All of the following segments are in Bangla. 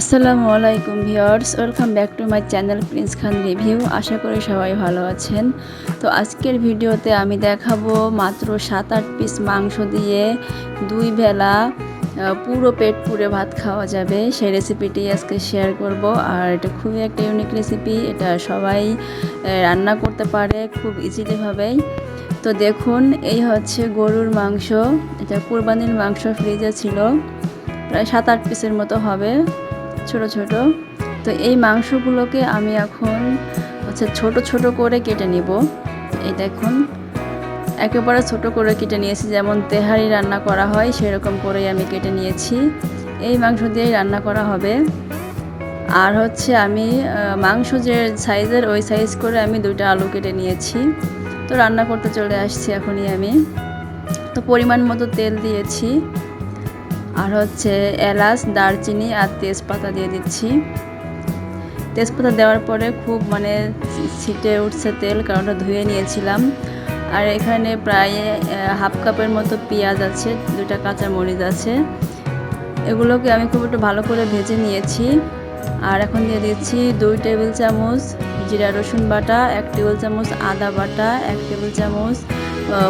আসসালামু আলাইকুম viewers, welcome back to my channel Prince Khan review. আশা করি সবাই ভালো আছেন। তো আজকের ভিডিওতে আমি দেখাবো মাত্র সাত আট পিস মাংস দিয়ে দুই বেলা পুরো পেট পুরে ভাত খাওয়া যাবে। সেই রেসিপিটি আজকে শেয়ার করব। আর এটা খুবই একটা ইউনিক রেসিপি এটা সবাই রান্না করতে পারে খুব ইজিলিভাবেই তো দেখুন, এই হচ্ছে গরুর মাংস। এটা কুরবানির মাংস ফ্রিজে ছিল। প্রায় সাত আট পিসের মতো হবে। ছোট ছোট। তো এই মাংসগুলোকে আমি এখন হচ্ছে ছোট ছোট করে কেটে নিব। এই দেখুন, একেবারে ছোট করে কেটে নিয়েছি। যেমন তেহারি রান্না করা হয়, সেরকম করেই আমি কেটে নিয়েছি। এই মাংস দিয়েই রান্না করা হবে। আর হচ্ছে আমি মাংস যে সাইজের, ওই সাইজ করে আমি দুইটা আলু কেটে নিয়েছি। তো রান্না করতে চলে আসছি এখনই আমি। তো পরিমাণ মতো তেল দিয়েছি। আর হচ্ছে এলাচ, দারচিনি আর তেজপাতা দিয়ে দিচ্ছি। তেজপাতা দেওয়ার পরে খুব মানে ছিটে উঠছে তেল, কারণ ওটা ধুয়ে নিয়েছিলাম। আর এখানে প্রায় হাফ কাপের মতো পেঁয়াজ আছে দুটা কাঁচা মরিচ আছে। এগুলোকে আমি খুব একটু ভালো করে ভেজে নিয়েছি। আর এখন দিয়ে দিচ্ছি দুই টেবিল চামচ জিরা রসুন বাটা, এক টেবিল চামচ আদা বাটা, এক টেবিল চামচ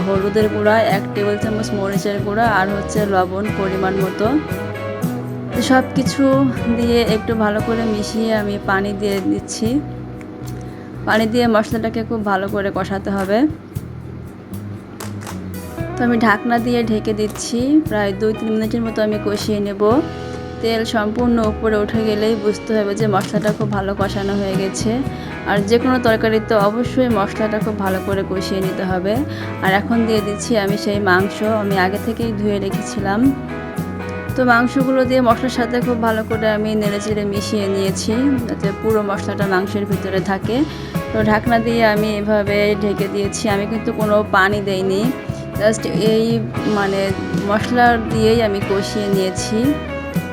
হলুদের গুঁড়া, এক টেবিল চামচ মরিচের গুঁড়া আর হচ্ছে লবণ পরিমাণ মতো। সব কিছু দিয়ে একটু ভালো করে মিশিয়ে আমি পানি দিয়ে দিচ্ছি। পানি দিয়ে মশলাটাকে খুব ভালো করে কষাতে হবে। তো আমি ঢাকনা দিয়ে ঢেকে দিচ্ছি। প্রায় দুই তিন মিনিটের মতো আমি কষিয়ে নেব। তেল সম্পূর্ণ উপরে উঠে গেলেই বুঝতে হবে যে মশলাটা খুব ভালো কষানো হয়ে গেছে। আর যে কোনো তরকারিতে অবশ্যই মশলাটা খুব ভালো করে কষিয়ে নিতে হবে। আর এখন দিয়ে দিচ্ছি আমি সেই মাংস। আমি আগে থেকেই ধুয়ে রেখেছিলাম। তো মাংসগুলো দিয়ে মশলার সাথে খুব ভালো করে আমি নেড়ে চেড়ে মিশিয়ে নিয়েছি যাতে পুরো মশলাটা মাংসের ভিতরে থাকে। তো ঢাকনা দিয়ে আমি এভাবে ঢেকে দিয়েছি। আমি কিন্তু কোনো পানি দেইনি। জাস্ট এই মানে মশলা দিয়েই আমি কষিয়ে নিয়েছি।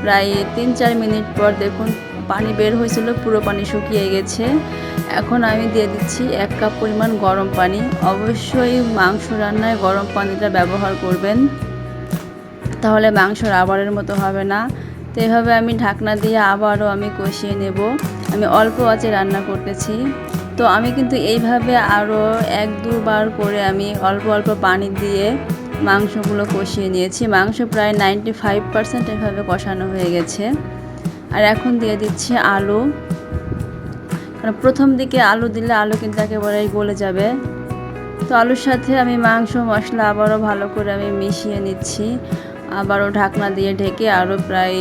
প্রায় তিন চার মিনিট পর দেখুন পানি বের হয়েছিল, পুরো পানি শুকিয়ে গেছে। এখন আমি দিয়ে দিচ্ছি এক কাপ পরিমাণ গরম পানি। অবশ্যই মাংস রান্নায় গরম পানিটা ব্যবহার করবেন। তাহলে মাংস রাবারের মতো হবে না। তো এভাবে আমি ঢাকনা দিয়ে আবারও আমি কষিয়ে নেব। আমি অল্প আঁচে রান্না করতেছি। তো আমি কিন্তু এইভাবে আরও এক দুবার করে আমি অল্প অল্প পানি দিয়ে মাংসগুলো কষিয়ে নিয়েছি। মাংস প্রায় নাইনটি ফাইভ পার্সেন্ট এভাবে কষানো হয়ে গেছে। আর এখন দিয়ে দিচ্ছি আলু। কারণ প্রথম দিকে আলু দিলে আলু কিন্তু একেবারেই গলে যাবে। তো আলুর সাথে আমি মাংস, মশলা আবারও ভালো করে আমি মিশিয়ে নিচ্ছি। আবারও ঢাকনা দিয়ে ঢেকে আরও প্রায়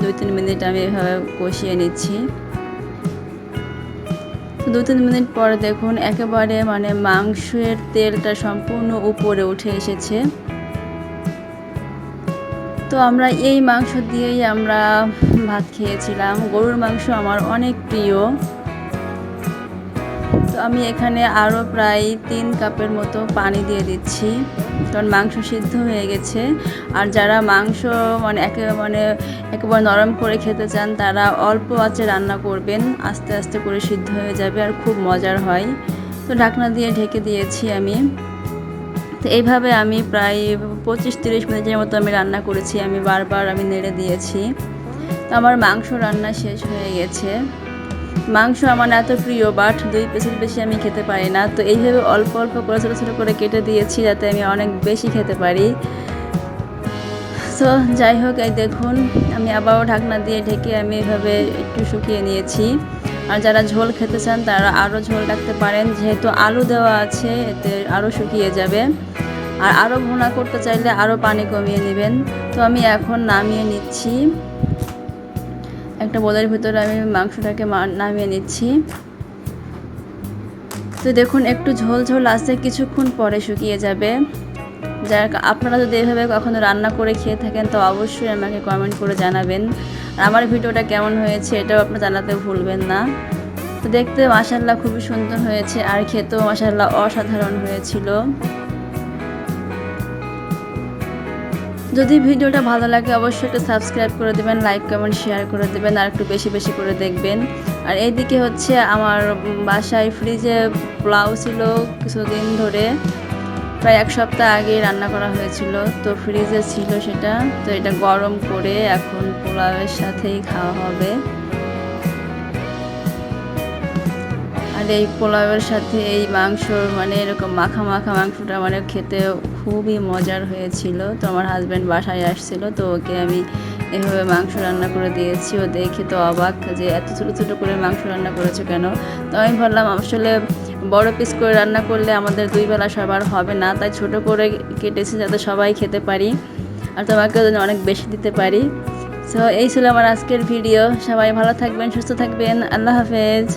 দুই তিন মিনিট আমি এভাবে কষিয়ে নিচ্ছি। তো দু তিন মিনিট পরে দেখুন, একেবারে মানে মাংসের তেলটা সম্পূর্ণ উপরে উঠে এসেছে। তো আমরা এই মাংস দিয়েই আমরা ভাত খেয়েছিলাম। গরুর মাংস আমার অনেক প্রিয়। তো আমি এখানে আরও প্রায় তিন কাপের মতো পানি দিয়ে দিচ্ছি। কারণ মাংস সিদ্ধ হয়ে গেছে। আর যারা মাংস মানে একে মানে একেবারে নরম করে খেতে চান, তারা অল্প আঁচে রান্না করবেন, আস্তে আস্তে করে সিদ্ধ হয়ে যাবে আর খুব মজার হয়। তো ঢাকনা দিয়ে ঢেকে দিয়েছি আমি। তো এইভাবে আমি প্রায় পঁচিশ তিরিশ মিনিটের মতো আমি রান্না করেছি, আমি বারবার আমি নেড়ে দিয়েছি। তো আমার মাংস রান্না শেষ হয়ে গেছে। মাংস আমার এত প্রিয় বাট দুই পিসের বেশি আমি খেতে পারি না। তো এইভাবে অল্প অল্প করে ছোটো ছোটো করে কেটে দিয়েছি যাতে আমি অনেক বেশি খেতে পারি। তো যাই হোক, এই দেখুন, আমি আবারও ঢাকনা দিয়ে ঢেকে আমি এভাবে একটু শুকিয়ে নিয়েছি। আর যারা ঝোল খেতে চান, তারা আরও ঝোল রাখতে পারেন। যেহেতু আলু দেওয়া আছে, এতে আরও শুকিয়ে যাবে। আর আরও ভুনা করতে চাইলে আরও পানি কমিয়ে নেবেন। তো আমি এখন নামিয়ে নিচ্ছি। একটা বোলের ভিতরে আমি মাংসটাকে নামিয়ে নিচ্ছি। তো দেখুন, একটু ঝোল ঝোল আছে, কিছুক্ষণ পরে শুকিয়ে যাবে। যার আপনারা যদি এভাবে কখনো রান্না করে খেয়ে থাকেন, তো অবশ্যই আমাকে কমেন্ট করে জানাবেন। আর আমার ভিডিওটা কেমন হয়েছে, এটাও আপনারা জানাতে ভুলবেন না। তো দেখতে মাসাল্লাহ খুবই সুন্দর হয়েছে, আর খেতেও মাসাল্লাহ অসাধারণ হয়েছিল। যদি ভিডিওটা ভালো লাগে, অবশ্যই একটু সাবস্ক্রাইব করে দেবেন লাইক কমেন্ট শেয়ার করে দেবেন, আর একটু বেশি বেশি করে দেখবেন। আর এইদিকে হচ্ছে আমার বাসায় ফ্রিজে পোলাও ছিল কিছুদিন ধরে। প্রায় এক সপ্তাহ আগে রান্না করা হয়েছিল, তো ফ্রিজে ছিল সেটা। তো এটা গরম করে এখন পোলাওয়ের সাথেই খাওয়া হবে। আর এই পোলাওয়ের সাথে এই মাংস মানে এরকম মাখা মাখা মাংসটা মানে খেতে খুবই মজার হয়েছিল। তো আমার হাজব্যান্ড বাসায় আসছিল, তো ওকে আমি এভাবে মাংস রান্না করে দিয়েছি। ও দেখে তো অবাক যে এত ছোটো ছোটো করে মাংস রান্না করেছ কেন? তো আমি ভাবলাম আসলে বড় পিস করে রান্না করলে আমাদের দুই বেলা সবার হবে না, তাই ছোট করে কেটেছি যাতে সবাই খেতে পারি আর তোমাকে অনেক বেশি দিতে পারি। সো এই ছিল আমার আজকের ভিডিও সবাই ভালো থাকবেন, সুস্থ থাকবেন। আল্লাহ হাফেজ।